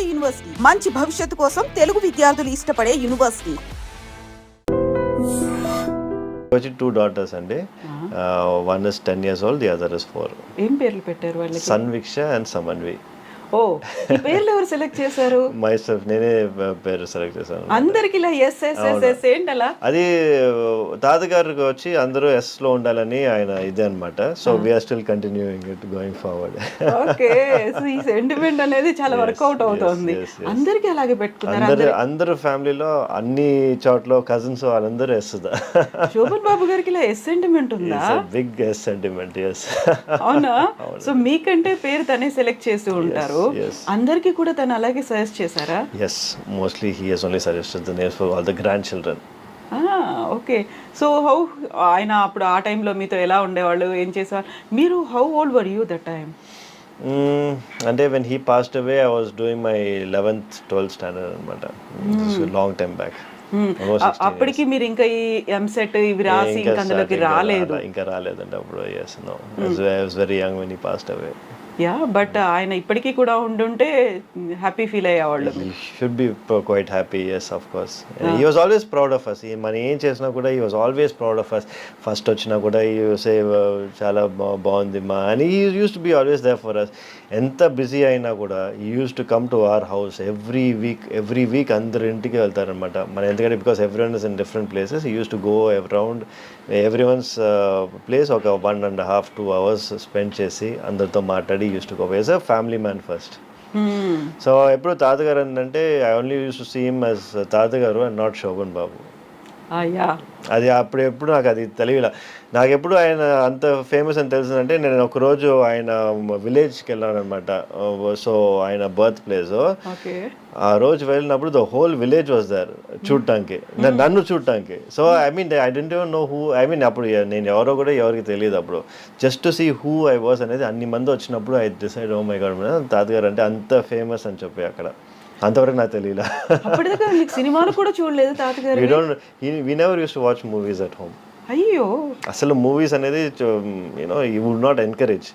నాడు యూనివర్సిటీ. మంచి భవిష్యత్తు కోసం తెలుగు విద్యార్థులు ఇష్టపడే యూనివర్సిటీ. వచ్చి టూ డాటర్స్ అండి. One is ten years old the other is four ఏం పేర్లు పెట్టారు వాళ్ళకి? సన్విక్ష అండ్ సమన్వి ఓ పేర్లు ఎవరు సెలెక్ట్ చేశారు? మై సెల్ఫ్ నేనే పేరు సెలెక్ట్ చేశాను. అందరికి ఇలా ఎస్ ఎస్ ఎస్ ఎస్ ఏంటి అలా అది తాతగారికి వచ్చి అందరూ ఎస్లో ఉండాలని ఆయన ఇదే అనమాట so we are still continuing it going forward okay so ఈ సెంటిమెంట్ అనేది చాలా వర్కౌట్ అవుతుంది. అందరికి అలాగే పెట్టుకున్నారు? అందరు అందరు ఫ్యామిలీలో అన్ని చోట్ల కజిన్స్ వాళ్ళందరూ ఎస్ శోభన్ బాబు గారికి ఇలా ఎస్ సెంటిమెంట్ ఉందా? బిగ్ ఎస్ సెంటిమెంట్ ఎస్ అవునా? సో మీకంటే పేరు తనే సెలెక్ట్ చేసి ఉంటారు. అందరికి కూడా తను అలాగే సజెస్ట్ చేశారా? Yes mostly he he's only suggested the names for all the grandchildren okay. So how ఆయన అప్పుడు ఆ టైంలో మీతో ఎలా ఉండేవాళ్ళు? ఏం చేసేవాళ్ళు? మీరు how old were you that time అంటే when he passed away I was doing my eleventh twelfth standard అనమాట లాంగ్ టైం బ్యాక్ అప్పటికి మీరు ఇంకా ఈ ఎంసెట్ ఇవి రాసి ఇంకా అందులోకి రాలేదు. ఇంకా రాలేదండి అప్పుడు yes no I was very young when he passed away ya but ఆయన ఇప్పటికీ కూడా ఉండుంటే హ్యాపీ ఫీల్ అయ్యే వాళ్ళు should be quite happy yes of course he was always proud of us మనం ఏం చేసినా కూడా ఈ was always proud of us first వచ్చినా కూడా ఈ యూసే చాలా బాగుంది మా అని ఈ used to be always there for us ఎంత బిజీ అయినా కూడా ఈ used to come to our house every week every week అందరి ఇంటికి వెళ్తారనమాట మన ఎందుకంటే because every in different places used to go around everyone's place ఒక one and half two hours spend చేసి అందరితో మాట్లాడి used to go as a family man first. So ఎప్పుడు తాతగారు అంటే I only used to see as తాతగారు and not Shobhan Babu అది అప్పుడు ఎప్పుడు నాకు అది తెలియలే నాకు ఎప్పుడు ఆయన అంత ఫేమస్ అని తెలిసిందంటే నేను ఒకరోజు ఆయన విలేజ్కి వెళ్ళాను అనమాట సో ఆయన బర్త్ ప్లేస్ ఆ రోజు వెళ్ళినప్పుడు the whole village was there చూడటానికి నన్ను చూడటానికి so I mean I don't know who I mean అప్పుడు నేను ఎవరో కూడా ఎవరికి తెలియదు అప్పుడు. Just to see who I was అనేది అన్ని మంది వచ్చినప్పుడు I decide oh my God తాతగారు అంటే అంత ఫేమస్ అని చెప్పి అక్కడ. అంతవరకు నాకు తెలియలే అప్పటిదాకా మీకు సినిమాలు కూడా చూడలేదు తాతగారు we don't we never use to watch movies at home అయ్యో. అసలు మూవీస్ అనేది you know you would not encourage.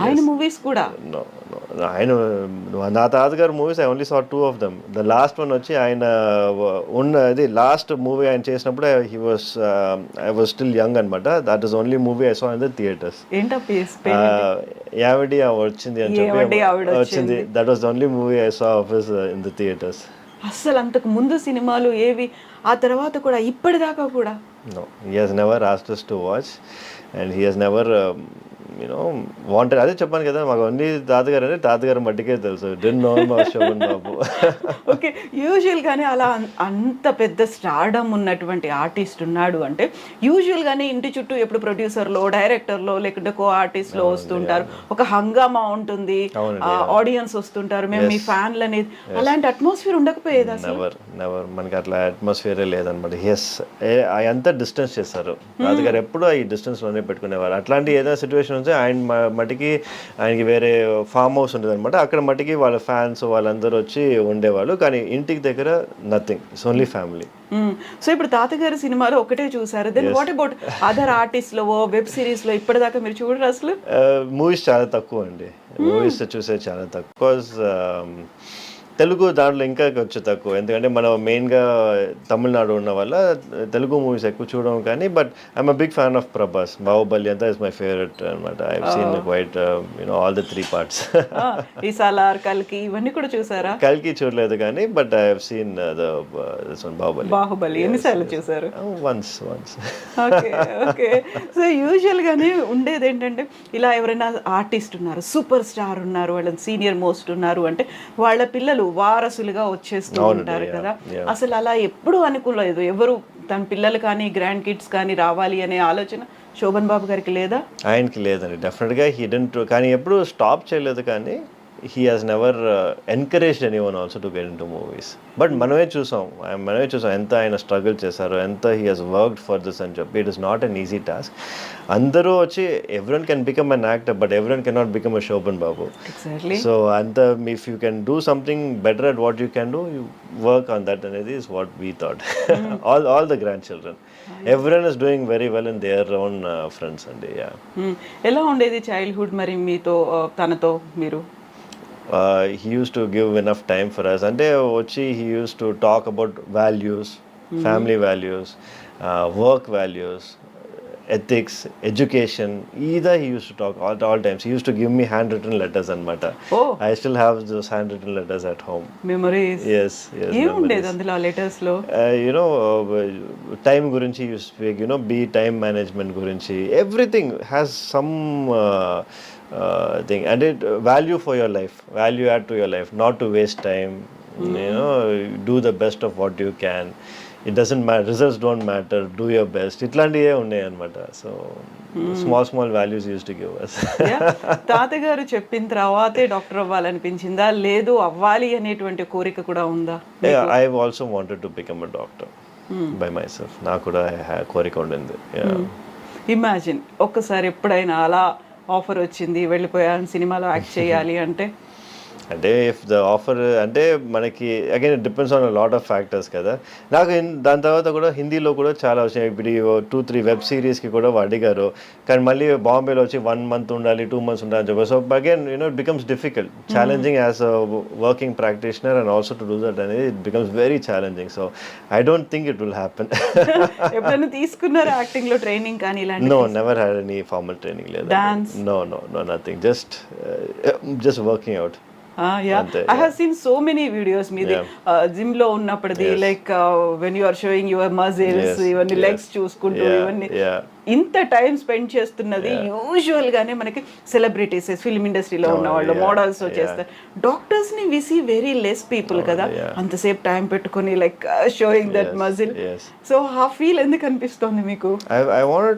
ఆయన మూవీస్ కూడా? నో ఆయన నా తాతగారు movies I only saw two of them the last one వచ్చి ఆయన ఉన్న అది లాస్ట్ మూవీ ఆయన చేసినప్పుడు he was I was still young అనమాట that is only movie I saw in the theatres యావడి వచ్చింది అని చెప్పి వచ్చింది. That was only movie I saw of in the theatres అస్సలు అంతకు ముందు సినిమాలు ఏవి ఆ తర్వాత కూడా ఇప్పటిదాకా కూడా? No, he has never asked us to watch, and he has know, wanted. అదే చెప్పాను కదా మాకు అన్ని తాతగారు అంటే తాతగారు మట్టికే తెలుసు. డెన్ నో మా శోభన్ బాబు ఓకే యూజువల్ గానే అలా అంత పెద్ద స్టార్డమ్ ఉన్నటువంటి ఆర్టిస్ట్ ఉన్నాడు అంటే యూజువల్ గానే ఇంటి చుట్టూ ఎప్పుడు ప్రొడ్యూసర్లో డైరెక్టర్లో లేకుంటే కో ఆర్టిస్ట్లో వస్తుంటారు ఒక హంగామా ఉంటుంది ఆడియన్స్ వస్తుంటారు. మేము మీ ఫ్యాన్లు అనేది అలాంటి అట్మాస్ఫియర్ ఉండకపోయేది నెవర్ నెవర్ మనకి అట్లా అట్మాస్ఫియరే లేదనమాట. ఎస్ అంతా డిస్టెన్స్ చేస్తారు. తాతగారు ఎప్పుడూ ఈ డిస్టెన్స్లోనే పెట్టుకునేవారు. అట్లాంటి ఏదైనా సిచ్యువేషన్ ఉంటే ఆయన మటుకి ఆయనకి వేరే ఫామ్ హౌస్ ఉండేది అనమాట అక్కడ మటుకి వాళ్ళ ఫ్యాన్స్ వాళ్ళందరూ వచ్చి ఉండేవాళ్ళు. కానీ ఇంటికి దగ్గర nothing. It's only family. So ఇప్పుడు తాతగారి సినిమాలో ఒకటే చూసారు. దెన్ వాట్ అబౌట్ అదర్ ఆర్టిస్ట్లో వెబ్ సిరీస్లో ఇప్పటిదాకా మీరు చూడరు అసలు? మూవీస్ చాలా తక్కువ అండి మూవీస్ చూసేది చాలా తక్కువ. తెలుగు దాంట్లో ఇంకా కొంచెం తక్కువ. ఎందుకంటే మనం మెయిన్గా తమిళనాడు ఉన్న వల్ల తెలుగు మూవీస్ ఎక్కువ చూడడం కానీ but I'm a big fan of Prabhas. Baahubali అంతా ఇస్ మై ఫేవరెట్ అనమాట I seen quite you know all the three parts ఈ సాలార్ కల్కి ఇవన్నీ కూడా చూసారా? కలికి చూడలేదు కానీ but I have seen the Baahubali. Baahubali ఎన్నిసార్లు చూసారు? Once once okay okay. So usual గానే ఉండేది ఏంటంటే ఇలా ఎవరైనా ఆర్టిస్ట్ ఉన్నారు సూపర్ స్టార్ ఉన్నారు వాళ్ళ సీనియర్ మోస్ట్ ఉన్నారు అంటే వాళ్ళ పిల్లలు వారసులుగా వచ్చేస్తూ ఉంటారు కదా. అసలు అలా ఎప్పుడు అనుకోలేదు ఎవరు తన పిల్లలు కానీ గ్రాండ్ కిడ్స్ కానీ రావాలి అనే ఆలోచన శోభన్ బాబు గారికి లేదా? ఆయనకి లేదండి. డెఫినెట్గా హీ డెంట్ కానీ ఎప్పుడు స్టాప్ చేయలేదు కానీ he has never encouraged any one also to get in to movies but మనమే చూసాం. మనమే చూసాం ఎంత ఆయన స్ట్రగుల్ చేశారో ఎంత he has worked for this అని చెప్పి it is not an easy task అందరూ వచ్చి everyone can become an actor but everyone can not become a Sobhan Babu so అంత if you can do something better at what you can do you work on that అనేది is what we thought all all the grandchildren everyone is doing very well in their own friends అండి ఎలా ఉండేది childhood మరి మీతో ఆ, తనతో మీరు? uh, Uh, he used to give enough time for us. And uh, Ochi, he used to talk about values, mm-hmm. family values, uh, work values. Ethics education either he used to talk all, all times he used to give me handwritten letters anmata Oh. i still have those handwritten letters at home memories yes yes ఏముండేది. అందులో లెటర్స్లో Uh, you know time గురించి you speak you know be time management గురించి everything has some thing and it value for your life value add to your life not to waste time you know do the best of what you can it doesn't matter results don't matter do your best ఇట్లాంటివే ఉన్నాయి అనమాట so small small values use to give us తాతగారు చెప్పిన తర్వాతే doctor అవ్వాలనిపించిందా? లేదు అవ్వాలి అనేటువంటి కోరిక కూడా ఉందా? I also wanted to become a doctor by myself నాకు కూడా కోరిక ఉండింది. ఇమాజిన్ ఒక్కసారి ఎప్పుడైనా అలా ఆఫర్ వచ్చింది వెళ్ళిపోయాను సినిమాలో యాక్ట్ చేయాలి అంటే? అంటే ఇఫ్ ద ఆఫర్ అంటే మనకి again depends on lot of factors కదా. నాకు దాని తర్వాత కూడా హిందీలో కూడా చాలా వచ్చినాయి ఇప్పుడు టూ త్రీ వెబ్ సిరీస్కి కూడా అడిగారు కానీ మళ్ళీ బాంబేలో వచ్చి వన్ మంత్ ఉండాలి టూ మంత్స్ ఉండాలి చెప్పి so again you know it becomes difficult challenging as a working practitioner and also to do that అనేది it becomes very challenging so I don't think it will happen ఎప్పుడైనా తీసుకున్నారా యాక్టింగ్లో training కానీ ఇలాంటి no never had any formal training లేదు? No no no nothing just just working out I have seen so many videos మీది జిమ్లో ఉన్నప్పటిది like when you are showing your muscles ఇవన్నీ. Legs చూసుకుంటూ ఇవన్నీ. ఇంత టైం స్పెండ్ చేస్తున్నది యూజువల్ గానే మనకి సెలబ్రిటీస్ ఫిల్మ్ ఇండస్ట్రీలో ఉన్న వాళ్ళు మోడల్స్. చేస్తారు డాక్టర్స్ని we see very less people కదా. అంతసేపు టైం పెట్టుకొని like showing that muscle. So ఆ ఫీల్ ఎందుకు అనిపిస్తోంది మీకు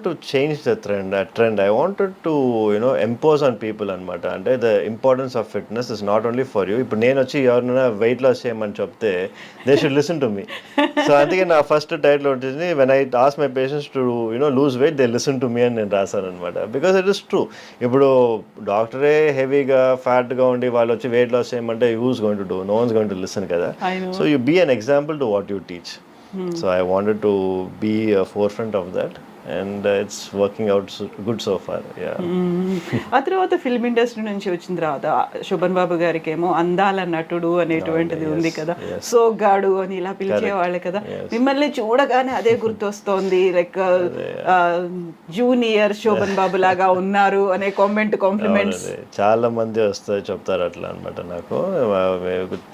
to change the trend. That trend. I wanted to you know impose on people అనమాట అంటే the importance of fitness is not only for you. ఇప్పుడు నేను వచ్చి ఎవరినైనా వెయిట్ లాస్ చేయమని చెప్తే they should listen to me so అందుకే నా ఫస్ట్ టైటిల్ వచ్చింది when I ask my patients to you know lose weight they listen to me అని నేను రాశాను అనమాట బికాస్ ఇట్ ఇస్ ట్రూ ఇప్పుడు డాక్టరే హెవీగా ఫ్యాట్గా ఉండి వాళ్ళు వచ్చి వెయిట్ లాస్ చేయమంటే use going to do no one's going to listen కదా. So you be an example to what you teach so I wanted to be forefront of that and it's working out good so far yeah ఆ తర్వాత film industry నుంచి వచ్చిన తర్వాత శోభన్ బాబు గారికి ఏమో అందాల నటుడు అనేటువంటిది ఉంది కదా. సోగ్గాడు అని ఇలా పిలిచేవాళ్ళు కదా. మిమ్మల్ని చూడగానే అదే గుర్తొస్తోంది లైక్ జూనియర్ శోభన్ బాబు లాగా ఉన్నారు అనే కామెంట్ కాంప్లిమెంట్స్ చాలా మంది వస్తారు చెప్తారు అట్లా అనమాట నాకు.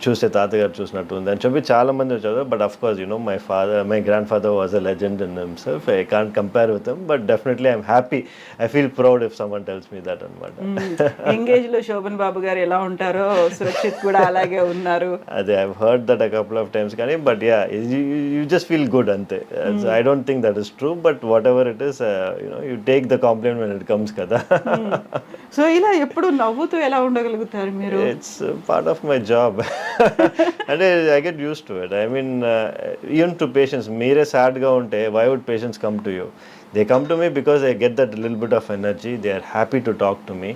చూస్తే తాతగారు చూసినట్టు ఉంది అని చెప్పి చాలా మంది వచ్చారు. But of course you know my father my grandfather was a legend in himself I can't compare with him but definitely I'm happy I feel proud if someone tells me that అనమాట. ఎంగేజ్లో శోభన్ బాబు గారు ఎలా ఉంటారో సురక్షిత్ కూడా అలాగే ఉన్నారు. అదే I heard that a couple of times కానీ but yeah you just feel good అంతే. I don't think that is true but whatever it is you know you take the compliment when it comes కదా. So ఇలా ఎప్పుడు నవ్వుతూ ఎలా ఉండగలుగుతారు మీరు? It's part of my job అంటే I get use to it I mean even to patients మీరే సాడ్గా ఉంటే why would patients come to you they come to me because I get that lil bit of energy they are happy to talk to me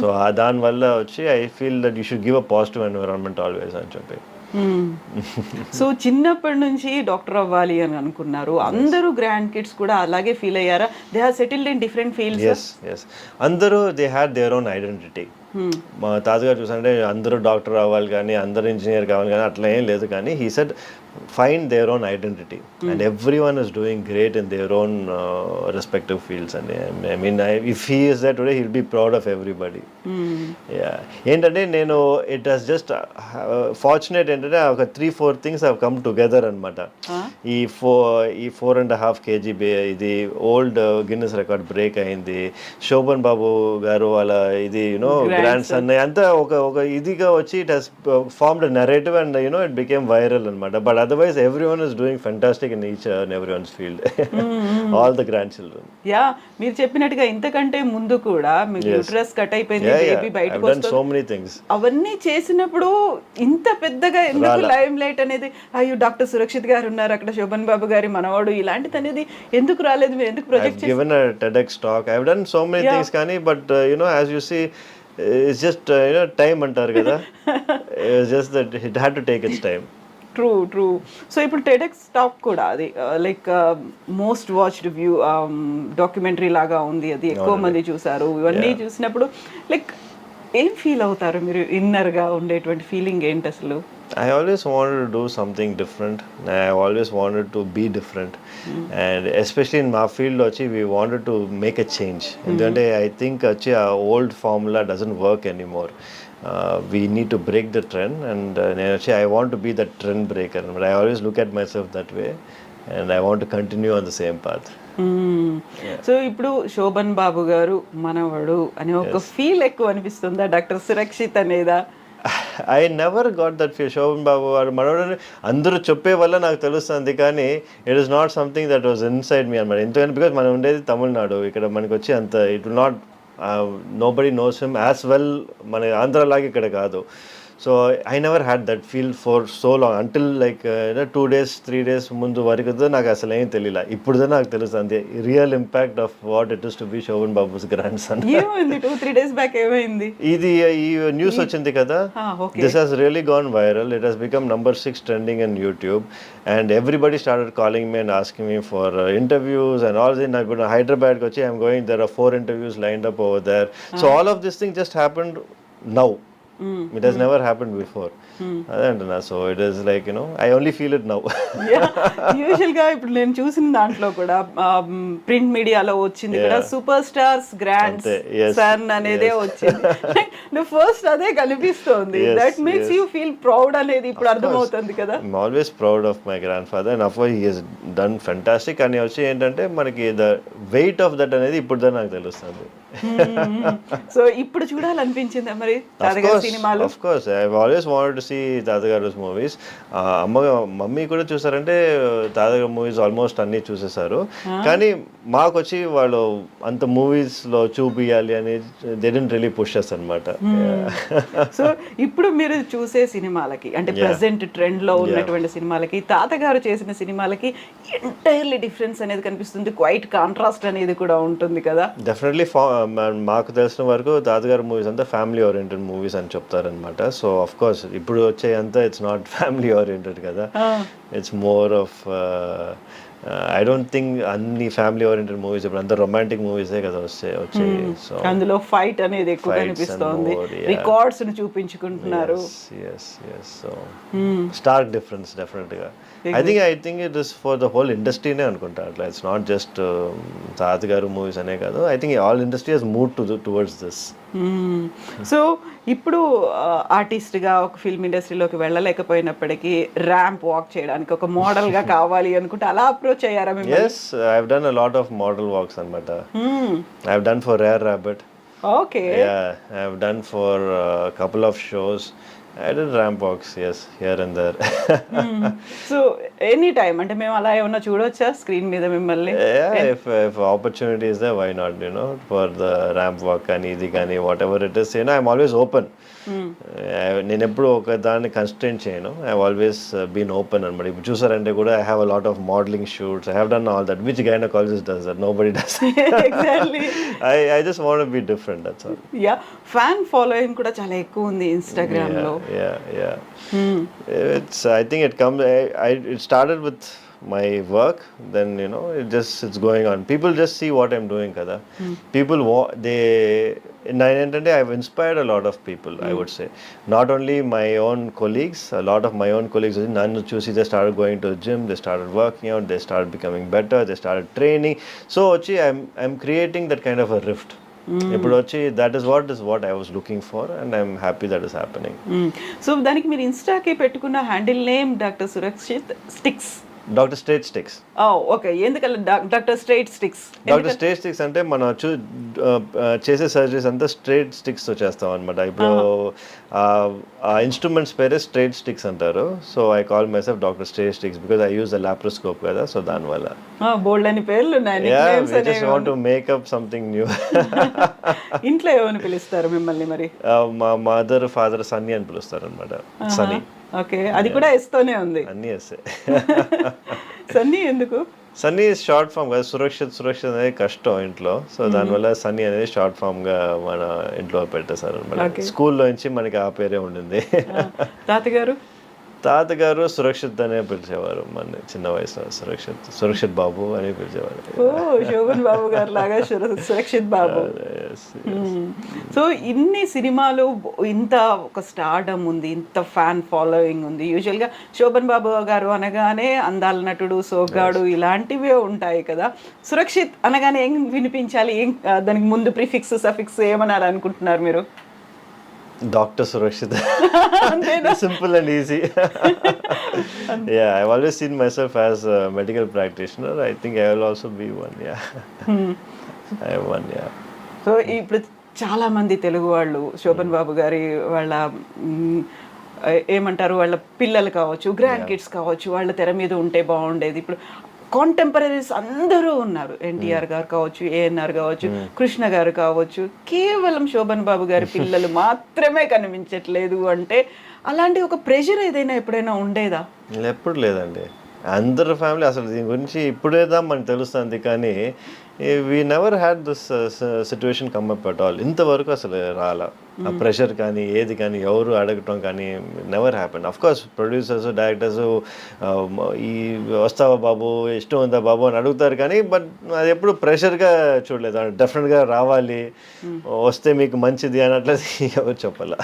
so దానివల్ల వచ్చి I feel that you should give a positive environment always అని చెప్పి. So చిన్నప్పటి నుంచి doctor అవ్వాలి అని అనుకున్నారు. అందరూ గ్రాండ్ కిడ్స్ కూడా అలాగే ఫీల్ అయ్యారా? They have settled in different fields yes yes అందరూ they had their own identity మా తాతగారు చూసంటే అందరూ డాక్టర్ అవ్వాలి కానీ అందరూ ఇంజనీర్ కావాలి కానీ అట్లా ఏం లేదు. కానీ he said find their own identity and every one is doing great in their own respective fields అండి I mean if he is that today he'll be proud of everybody yeah ఏంటంటే నేను it has just fortunate ఏంటంటే ఒక three four things have come together అనమాట ఈ ఫో ఈ four and half KG బే ఇది ఓల్డ్ గిన్నెస్ రికార్డ్ బ్రేక్ అయింది. శోభన్ బాబు గారు వాళ్ళ ఇది యూనో గ్రాండ్ సన్ అంతా ఒక ఒక ఇదిగా వచ్చి it has formed narrative and you know it became viral అనమాట but otherwise every one is doing fantastic in each and every one's field all the grandchildren yeah మీరు చెప్పినట్టుగా ఇంతకంటే ముందు కూడా మీకు యూట్రస్ కట్ అయిపోయింది. బేబీ బయటకు వస్తుంది. so many things. అవన్నీ చేసినప్పుడు ఇంత పెద్దగా ఎందుకు లైమ్ లైట్ అనేది? అయ్యో డాక్టర్ సురక్షిత్ గారు ఉన్నారు అక్కడ శోభన్ బాబు గారి మనవాడు ఇలాంటిది అనేది ఎందుకు రాలేదు? మీరు ఎందుకు project given a TEDx talk. I've done so many Yeah. things, Kani, but uh, you know, as you uh, you know time అంటారు కదా. Just that it had to take its time. True true so ఇప్పుడు TEDx talk కూడా అది. Like most watched view documentary లాగా ఉంది అది. ఎక్కువ మంది చూసారు. ఇవన్నీ చూసినప్పుడు లైక్ ఏం ఫీల్ అవుతారు మీరు ఇన్నర్గా ఉండేటువంటి ఫీలింగ్ ఏంటి అసలు? I always wanted to do something different. I always wanted to be different. And especially in my field, వచ్చి, we wanted to make a change. ఎందుకంటే I think వచ్చి ఆ old formula doesn't work anymore. Uh, we need to break the trend and uh, నేను వచ్చి I want to be the trend breaker. But I always look at myself that way and I want to continue on the same path. So ఇప్పుడు శోభన్ బాబు గారు మనవడు అనే ఒక feel ఎక్కువ అనిపిస్తుందా doctor Surakshit అనేదా I never got that feel Sobhan Babu వారు మనోడని అందరూ చెప్పే వల్ల నాకు తెలుస్తుంది కానీ it is not something that was inside me అనమాట ఎందుకంటే బికాజ్ మనం ఉండేది తమిళనాడు. ఇక్కడ మనకు వచ్చి అంత it will not nobody knows him as well మన ఆంధ్రలాగా ఇక్కడ కాదు. So I never had that feel for so long until like two days three days ముందు వరకు నాకు అసలు ఏం తెలియలే. ఇప్పుడు నాకు తెలుస్తుంది real impact of what it is to be Sobhan Babu's grandson ఏమైంది? టూ త్రీ డేస్ బ్యాక్ ఏమైంది? ఇది ఈ న్యూస్ వచ్చింది కదా. This has really gone viral it has become number six trending in YouTube and everybody started calling me and asking me for interviews and all then ఇప్పుడు హైదరాబాద్కి వచ్చి I'm going there are four interviews lined up over there so all of this thing just happened now it has never happened before అదే అంటున్నా so it is like you know I only feel it now యూజువల్గా ఇప్పుడు నేను చూసిన దాంట్లో కూడా print మీడియాలో వచ్చింది కూడా సూపర్ స్టార్స్ గ్రాండ్ సన్ అనేదే వచ్చింది. ఫస్ట్ అదే కనిపిస్తోంది. That makes. You feel proud అనేది ఇప్పుడు అర్థమవుతుంది కదా. Always proud of my grandfather and of course he has done fantastic. అని వచ్చి ఏంటంటే మనకి ద వెయిట్ ఆఫ్ దట్ అనేది ఇప్పుడు నాకు తెలుస్తుంది. సో ఇప్పుడు చూడాలనిపించిందా మరి? సినిమాలు? Of course I always wanted to see తాతగారు మూవీస్. అమ్మ మమ్మీ కూడా చూసారంటే తాతగారు మూవీస్ ఆల్మోస్ట్ అన్ని చూసేసారు కానీ మాకు వచ్చి వాళ్ళు అంత మూవీస్లో చూపియాలి అని దే డెంట్ రియలీ పుష్ అనమాట సో ఇప్పుడు మీరు చూసే సినిమాలకి అంటే ప్రెసెంట్ ట్రెండ్లో ఉన్నటువంటి సినిమాలకి తాతగారు చేసిన సినిమాలకి ఎంటైర్లీ డిఫరెన్స్ అనేది కనిపిస్తుంది. క్వైట్ కాంట్రాస్ట్ అనేది కూడా ఉంటుంది కదా. డెఫినెట్లీ మాకు తెలిసిన వరకు తాతగారు మూవీస్ అంతా ఫ్యామిలీ ఓరియంటెడ్ మూవీస్ అని చెప్తారనమాట సో ఆఫ్ కోర్స్ ఇప్పుడు వచ్చే అంతా ఇట్స్ నాట్ ఫ్యామిలీ ఓరియంటెడ్ కదా it's more of I don't think అన్ని ఫ్యామిలీ ఓరియంటెడ్ మూవీస్ ఇప్పుడు అంతా రొమాంటిక్ మూవీసే కదా వస్తే వచ్చాయి. సో అందులో ఫైట్ అనేది ఎక్కువ కనిపిస్తోంది. రికార్డ్స్ని చూపించుకుంటున్నారు. సో స్టార్క్ డిఫరెన్స్ డెఫినెట్గా I think I think it is for the whole ఇండస్ట్రీనే అనుకుంటా. అట్లా ఇట్స్ నాట్ జస్ట్ తాతగారు మూవీస్ అనే కాదు. I think all industry has move to towards this so ఇప్పుడు ఆర్టిస్ట్గా ఒక ఫిల్మ్ ఇండస్ట్రీలోకి వెళ్ళలేకపోయినప్పటికీ ర్యాంప్ వాక్ చేయడానికి ఒక మోడల్గా కావాలి అనుకుంటే అలా అప్రోచ్ అయ్యారా మిమ్మల్ని yes I have done a lot of model walks అనమాట I have done for Rare Rabbit okay Yeah, I've done for a couple of shows. I did ramp walks, yes, here and there. So any time అంటే మేము అలా ఏమన్నా చూడొచ్చా screen మీద మిమ్మల్ని yeah, if if opportunity is there, why not? You know, for the ramp walk and easy కానీ whatever it is, you know, I'm always open. I- నేను ఎప్పుడు ఒక దాన్ని కన్స్టెంట్ చేయను. ఐ ఆల్వేస్ బీన్ ఓపెన్ అనమాట. ఇప్పుడు చూసారంటే కూడా I have a lot of modelling shoots I have done all that which gynaecologist does that nobody does I I just want be different that's all yeah fan following కూడా చాలా ఎక్కువ ఉంది ఇన్స్టాగ్రామ్లో. yeah yeah. It's i think it comes I, I it started work then you know it just it's going on people just see what i'm doing kada people wa- they in ఏంటంటే i've inspired a lot of people i would say not only my own colleagues a lot of my own colleagues none చూసి they started going to the gym they started working out they started becoming better they started training so వచ్చి i'm i'm creating that kind of a rift ఇప్పుడు వచ్చి that is what is what I was looking for and I'm happy that is happening so దానికి మీరు ఇన్స్టాకి పెట్టుకున్న handle name doctor Surakshit sticks doctor state sticks okay ఎందుకలా doctor straight sticks doctor state sticks అంటే మనం చూ చేసే surgeries అంతా straight స్టిక్స్తో చేస్తాం అనమాట ఇప్పుడు ఆ ఇన్స్ట్రుమెంట్స్ పేరే స్ట్రేట్ స్టిక్స్ అంటారు. So I call myself doctor straight sticks because I use the laparoscope కదా సో దానివల్ల. బోల్డ్ అని పేర్లు want to make up something new ఇంట్లో ఏమని పిలుస్తారు మిమ్మల్ని మరి? మా మదర్ ఫాదర్ సన్నీ అని పిలుస్తారు అనమాట సన్నీ ఓకే అది కూడా ఎస్తూనే ఉంది. అన్నీ వేస్తే సన్నీ ఎందుకు? సన్నీ షార్ట్ ఫామ్ కదా సురక్షిత్ సురక్షిత్ అనేది కష్టం ఇంట్లో. సో దానివల్ల సన్నీ అనేది షార్ట్ ఫామ్గా మన ఇంట్లో పెట్టేశారు అనమాట స్కూల్లో నుంచి మనకి ఆ పేరే ఉండింది. తాతగారు? తాతగారు సురక్షిత్ అనే పిలిచేవారు. మన చిన్న వయసులో సురక్షిత్ సురక్షిత్ బాబు అని పిలిచేవారు. ఓ శోభన్ బాబు గారు లాగా సుర- సురక్షిత్ బాబు. సో ఇన్ని సినిమాలు ఇంత ఒక స్టార్డమ్ ఉంది ఇంత ఫ్యాన్ ఫాలోయింగ్ ఉంది. యూజువల్గా శోభన్ బాబు గారు అనగానే అందాల నటుడు సోగ్గాడు ఇలాంటివే ఉంటాయి కదా. సురక్షిత్ అనగానే ఏం వినిపించాలి? ఏం దానికి ముందు ప్రిఫిక్స్ సఫిక్స్ ఏమనాలి అనుకుంటున్నారు మీరు? Doctor Surakshit simple and easy yeah I always seen myself as medical practitioner I think I will also be one yeah I one yeah so ఇప్పుడు చాలా మంది తెలుగు వాళ్ళు శోభన్ బాబు గారి వాళ్ళ ఏమంటారు? వాళ్ళ పిల్లలు కావచ్చు గ్రాండ్ కిడ్స్ కావచ్చు వాళ్ళ తెర మీద ఉంటే బాగుండేది. ఇప్పుడు కాంటెంపరీస్ అందరూ ఉన్నారు. ఎన్టీఆర్ గారు కావచ్చు ఏఎన్ఆర్ కావచ్చు కృష్ణ గారు కావచ్చు కేవలం శోభన్ బాబు గారి పిల్లలు మాత్రమే కనిపించట్లేదు అంటే అలాంటి ఒక ప్రెషర్ ఏదైనా ఎప్పుడైనా ఉండేదా? ఎప్పుడు లేదండి. అందరు ఫ్యామిలీ అసలు దీని గురించి ఇప్పుడేదా మనకు తెలుస్తుంది కానీ we never had this situation come up at all ఇంతవరకు అసలు రాలా. ఆ ప్రెషర్ కానీ ఏది కానీ ఎవరు అడగటం కానీ never happen of course producers directors ఈ వస్తావా బాబు ఇష్టం ఉందా బాబు అని అడుగుతారు కానీ బట్ అది ఎప్పుడు ప్రెషర్గా చూడలేదు. డెఫినెట్గా రావాలి వస్తే మీకు మంచిది అన్నట్లు ఎవరు చెప్పాల.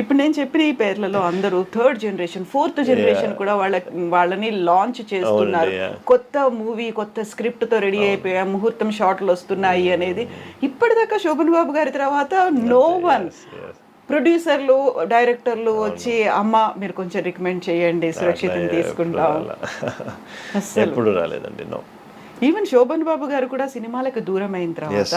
ఇప్పుడు నేను చెప్పిన ఈ పేర్లలో అందరూ థర్డ్ జనరేషన్ ఫోర్త్ జనరేషన్ కూడా వాళ్ళ వాళ్ళని లాంచ్ చేస్తున్నారు. కొత్త మూవీ కొత్త స్క్రిప్ట్తో రెడీ అయిపోయా ముహూర్తం షాట్లు వస్తున్నాయి అనేది. ఇప్పటిదాకా శోభన్ బాబు గారి తర్వాత నో వన్ ప్రొడ్యూసర్లు డైరెక్టర్లు వచ్చి అమ్మ మీరు కొంచెం రికమెండ్ చేయండి సురక్షితం తీసుకుంటాం. ఎప్పుడు రాలేదండి నో. ఈవెన్ శోభన్ బాబు గారు కూడా సినిమాలకు దూరం అయిన తర్వాత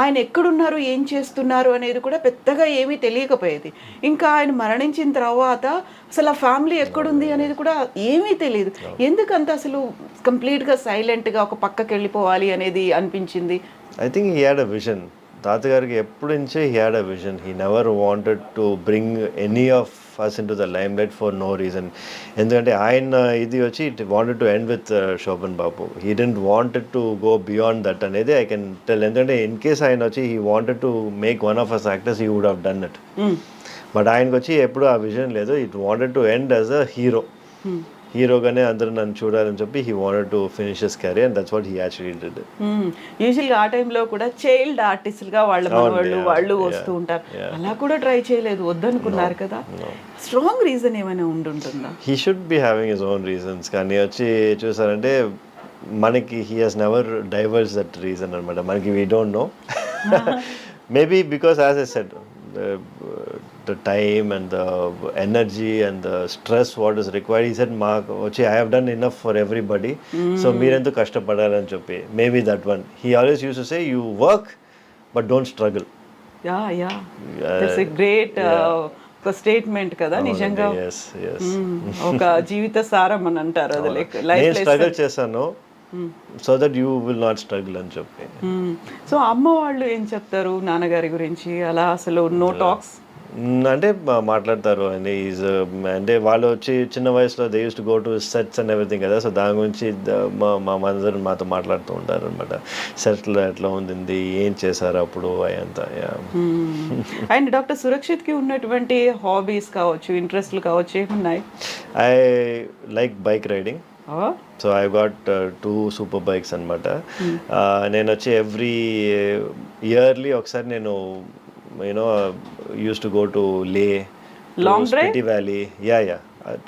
ఆయన ఎక్కడున్నారు ఏం చేస్తున్నారు అనేది కూడా పెద్దగా ఏమీ తెలియకపోయేది. ఇంకా ఆయన మరణించిన తర్వాత అసలు ఆ ఫ్యామిలీ ఎక్కడుంది అనేది కూడా ఏమీ తెలియదు. ఎందుకంత అసలు కంప్లీట్గా సైలెంట్గా ఒక పక్కకి వెళ్ళిపోవాలి అనేది అనిపించింది? I think he had a vision తాతగారికి ఎప్పటి నుంచే he had a vision he never wanted to bring any of us in to the limelight for no reason ఎందుకంటే ఆయన ఇది వచ్చి it wanted to end with Sobhan Babu he didn't wanted to go beyond that అనేది I can tell ఎందుకంటే in case ఆయన వచ్చి he wanted to make one of us actors he would have done it but ఆయనకు వచ్చి ఎప్పుడు ఆ vision లేదు. It wanted to end as a hero హీరోగానే అందరూ నన్ను చూడాలని చెప్పి he wanted to finish his career and that's what he actually did యూజువల్గా ఆ టైంలో కూడా చైల్డ్ ఆర్టిస్టులుగా వాళ్ళ వాళ్ళు yeah, వస్తూ ఉంటారు. అలా కూడా ట్రై చేయలేదు వద్దనుకున్నారు కదా. స్ట్రాంగ్ రీజన్ ఏమైనా ఉండుంటుందా? He should be having his own reasons కానీ వచ్చి చూసారంటే మనకి he has never diverse that reason అనమాట మనకి we don't know maybe because as a set the time and the energy and the stress what is required ఈ set మాకు వచ్చి I have done enough for everybody so మీరెందుకు కష్టపడాలని చెప్పి. Maybe that one he always use to say you work but don't struggle yeah yeah that's a great ఒక statement కదా నిజంగా. మ్మ్. ఒక జీవిత సారం అని అంటారు అది లైక్ లైఫ్ స్ట్రగుల్ చేశాను so that you will not struggle అని చెప్పి. సో అమ్మ వాళ్ళు ఏం చెప్తారు నాన్నగారి గురించి? అలా అసలు నో టాక్స్ అంటే మాట్లాడతారు అండి. ఈజ్ అంటే వాళ్ళు వచ్చి చిన్న వయసులో they use to go to sets and everything కదా. సో దాని గురించి మా మా మదర్ మాతో మాట్లాడుతూ ఉంటారు అనమాట సెట్లో ఎట్లా ఉంది ఏం చేశారు అప్పుడు అయంతా అండ్ డాక్టర్ సురక్షిత్కి ఉన్నటువంటి హాబీస్ కావచ్చు ఇంట్రెస్ట్లు కావచ్చు ఏమున్నాయి? I like bike riding so I got two super bikes అనమాట నేను వచ్చి ఎవ్రీ ఇయర్లీ ఒకసారి నేను you know use to go to Leh Long drive? Spiti valley yeah yeah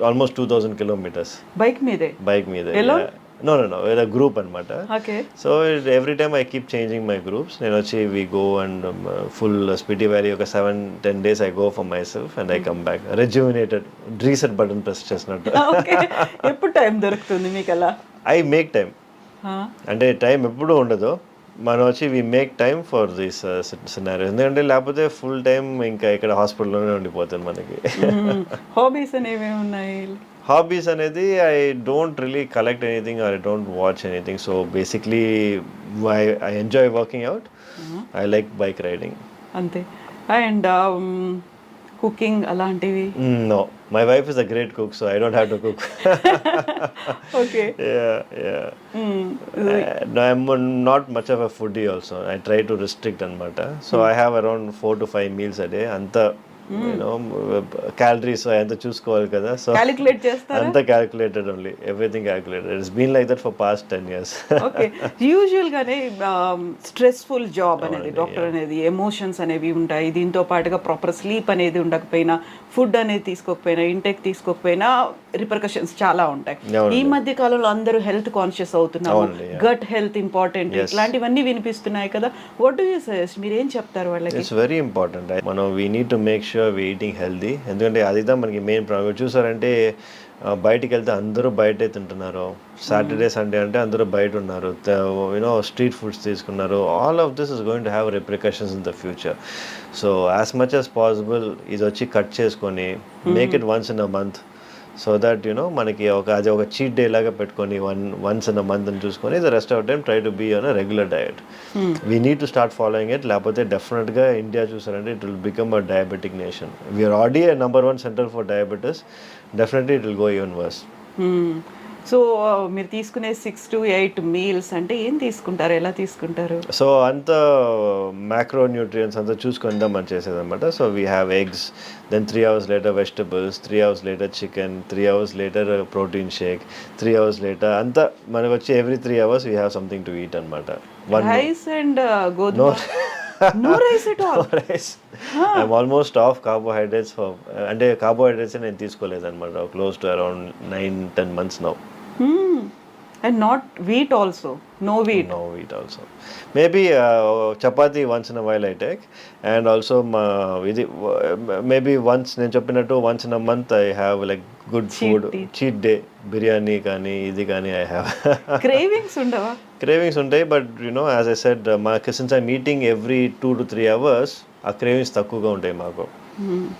almost two thousand kilometres bike మీదే? బైక్ మీద? No no no group అనమాట so every time I keep changing my groups నేను వచ్చి we go and full Spiti valley ఒక seven ten days I go for my self and I come back rejuvenated reset button press చేసినట్టు ఎప్పుడు time దొరుకుతుంది మీకు అలా I make time Huh? అంటే time ఎప్పుడూ ఉండదు. మనం వచ్చి we make time for this scenario ఎందుకంటే లేకపోతే ఫుల్ టైం ఇంకా ఇక్కడ హాస్పిటల్లోనే ఉండిపోతుంది మనకి. హాబీస్ అనేవి ఉన్నాయి. హాబీస్ అనేది I don't really collect anything I don't watch anything so basically I I enjoy working out I like bike riding అంతే. అండ్ కుకింగ్ అలాంటివి? No my wife is a great cook so I don't have to cook okay yeah yeah. No, i'm not much of a foodie also. I try to restrict అనమాట so I have around four to five meals a day. అంత calories ఎంత చూసుకోవాలి కదా so calculate చేస్తారా? అంతా calculated only everything calculated it's been like that for past ten years okay usual గానే stressful job అనేది doctor అనేది ఎమోషన్స్ అనేవి ఉంటాయి. దీంతో పాటుగా ప్రాపర్ స్లీప్ అనేది ఉండకపోయినా ఫుడ్ అనేది తీసుకోకపోయినా ఇంటెక్ తీసుకోకపోయినా రిపర్కషన్స్ చాలా ఉంటాయి. ఈ మధ్య కాలంలో అందరూ హెల్త్ కాన్షియస్ అవుతున్నారు. గట్ హెల్త్ ఇంపార్టెంట్ ఇట్లాంటివన్నీ వినిపిస్తున్నాయి కదా. వాట్ డూ యూ సజెస్ట్ మీరు ఏం చెప్తారు వాళ్ళకి? ఇట్స్ వెరీ ఇంపార్టెంట్ మనం we need to make sure we eating healthy ఎందుకంటే అది தான் మనకి మెయిన్ ప్రాబ్లం చూసారంటే బయటికి వెళ్తే అందరూ బయటే తింటున్నారు. సాటర్డే సండే అంటే అందరూ బయట ఉన్నారు. యూనో స్ట్రీట్ ఫుడ్స్ తీసుకున్నారు. All of this is going to have repercussions in the future so as much as possible ఇది వచ్చి కట్ చేసుకొని make it once in a month so that you know మనకి ఒక అది ఒక చీట్ డే లాగా పెట్టుకొని one once in a month అని చూసుకొని the rest of time try to be on regular diet we need to start following it లేకపోతే డెఫినెట్గా ఇండియా చూసారంటే it will become a diabetic nation we are already number one centre for diabetes definitely it will go even worse so మీరు తీసుకునే six to eight meals అంటే ఏం తీసుకుంటారు? ఎలా తీసుకుంటారు? సో అంత మ్యాక్రో న్యూట్రియన్స్ అంతా చూసుకుందాం మనం చేసేదన్నమాట. So we have eggs then three hours later vegetables three hours later chicken three hours later protein shake three hours later అంతా మనకు వచ్చి every three hours we have something to eat అనమాట one rice and గోధుమ. No rice at all rice I'm almost off carbohydrates అంటే carbohydrates నేను తీసుకోలేదు అనమాట close to around nine ten months now and not wheat also no wheat no wheat also. Maybe uh, chapati once in a while i take. And also ma ఇది maybe once నేను చెప్పినట్టు once in a month I have like good food cheat day biryani కానీ ఇది కానీ I have cravings ఉండవా? Cravings ఉంటాయి but you know as I said మాకు since I meeting every two to three hours ఆ cravings తక్కువగా ఉంటాయి మాకు.